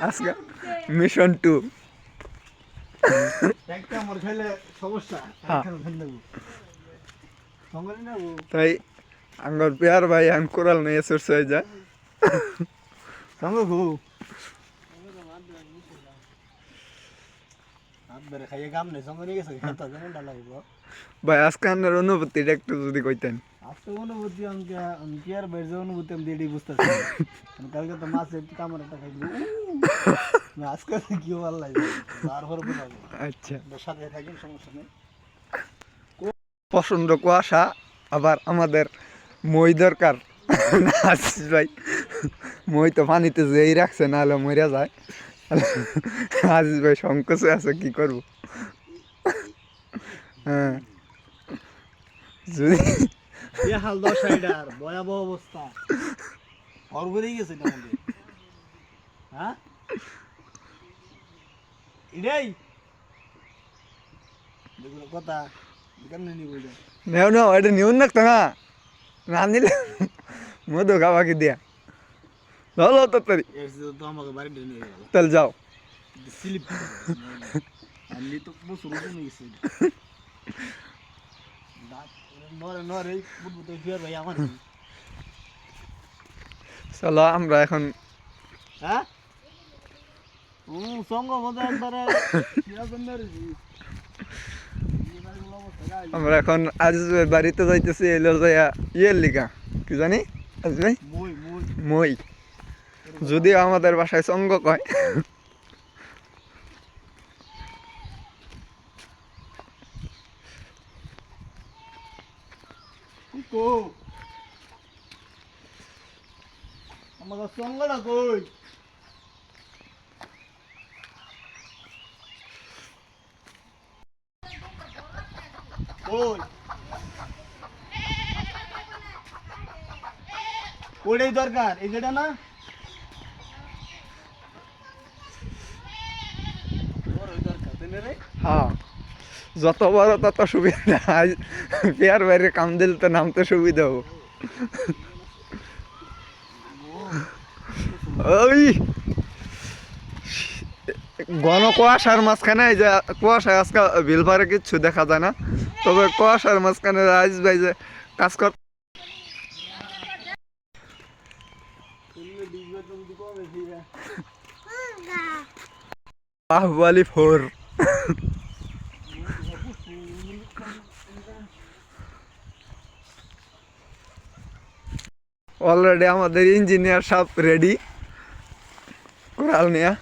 আজকে mission to হ্যাঁ। নেব। তাই আঙ্গর পেয়ার ভাই আন কোরাল নিয়ে সুরস হয়ে যায় ভাই আজকে আপনার অনুভূতিটা একটু যদি কইতেন। আজকে অনুভূতি আমাকে আমি আর বেড়ে অনুভূতি আমি দিয়ে বুঝতেছি। কালকে তো মাছ একটু কামড় একটা খাই আজকে কি ভালো লাগবে তারপর বোঝাবো আচ্ছা। সাথে থাকি সমস্যা নেই। পছন্দ কুয়াশা আবার আমাদের মই দরকার। আশিস ভাই মই তো পানিতে যেই রাখছে নাহলে মরে যায়। আশিস ভাই সংকোচে আছে কি করব? হ্যাঁ। যদি এ হাল দশ সাইডার ভয়াবহ অবস্থা। অর্গরেই গেছে না আমাদের? হ্যাঁ? এটাই দেখুন কথা কেমন নিব এটা? নেও নেও এটা নিউন রাখতো না? না নিলে মধু দিয়া? চলো তাড়াতাড়ি। তো আমাকে বাড়ি নিয়ে গেল। তাহলে যাও। স্লিপ। আমি তো দাঁত নরে নরে বুঝব তো ফিয়ার ভাই আমার চলো আমরা এখন হ্যাঁ? আমরা এখন আজিজ ভাই বাড়িতে যাইতেছি এলো যাইয়া ইয়ের লিগা। কি জানি? আজিজ ভাই? মই। যদিও আমাদের বাসায় সঙ্গ কয়। কো। আমাকে সঙ্গটা কই? কই? ওটাই দরকার এই যেটা না? দরকার হ্যাঁ। যত বড় তত সুবিধা আজ পেয়ার বাইরে কাম দিলে তো নামতে সুবিধা হব। ওই ঘন কুয়াশার মাঝখানে এই যে কুয়াশা আজকে বিলপারে কিচ্ছু দেখা যায় না। তবে কুয়াশার মাঝখানে আজ ভাই যে কাজ কর বাহুবালি ফোর। অলরেডি আমাদের ইঞ্জিনিয়ার সব রেডি কোরাল নিয়া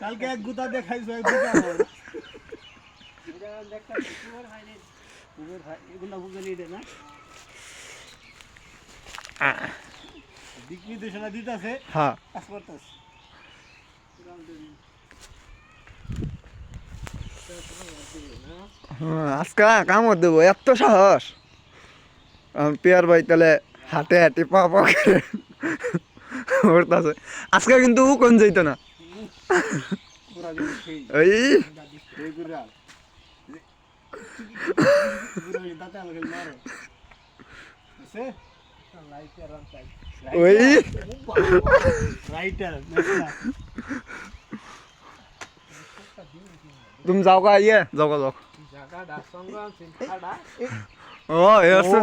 কালকে এক গুতা দেখাইছো এক গুতা দিক নির্দেশনা দিতেছে হ্যাঁ কাজ করতেছে হ্যাঁ, কামড় দেবো এত সাহস পেয়ার ভাই তাহলে হাটে হাটে পা পা করে আজকে কিন্তু কোন যাইতো না ওই গুড়া গুড়া দাঁতে আমাকে মারো আছে লাইটার ওই রাইটার তুমি যাও গা ইয়ে যাও গা যাও ও এ আছে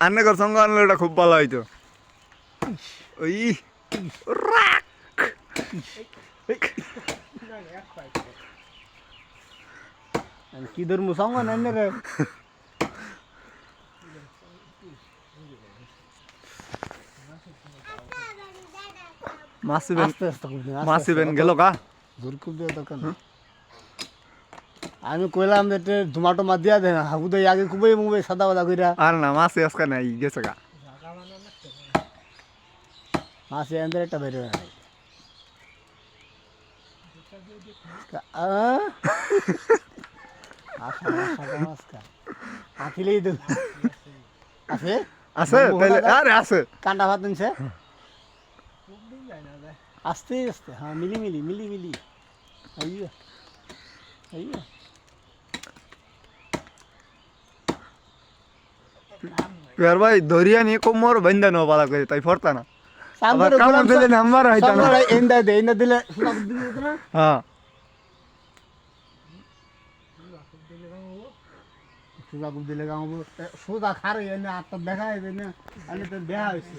আন্নে কর সঙ্গ আনলে এটা খুব ভালো হইতো ওই রাক কি ধর্ম সঙ্গ নেন রে মাসিবেন মাসিবেন গেল জোর খুব আমি কইলাম যে এটা ধুমাটো মার দিয়া দে হাবু তো আগে খুবই মুবে সাদা বাদা কইরা। আর না মাসি আজকে নাই গেছে গা। মাসে এন্দের একটা বের আশা আশা মাসকা আখিলেই তো আছে আছে তাইলে আরে আছে। কান্ডা ভাত নিছে আস্তে আস্তে হ্যাঁ মিলি মিলি মিলি মিলি। আইয়া এই পেয়ার ভাই ধরিয়া নিয়ে কোমর বন্ধা নো পালা করে তাই ফরতা না। আবার সামনে দিলে নাম্বার হইতা না এন্ডা দে এন্ডা দিলে সুতা হ্যাঁ সুতা দিলে গাঁও সোজা খারে এনে আটটা দেখা হয়েছে না আমি তো দেখা হয়েছে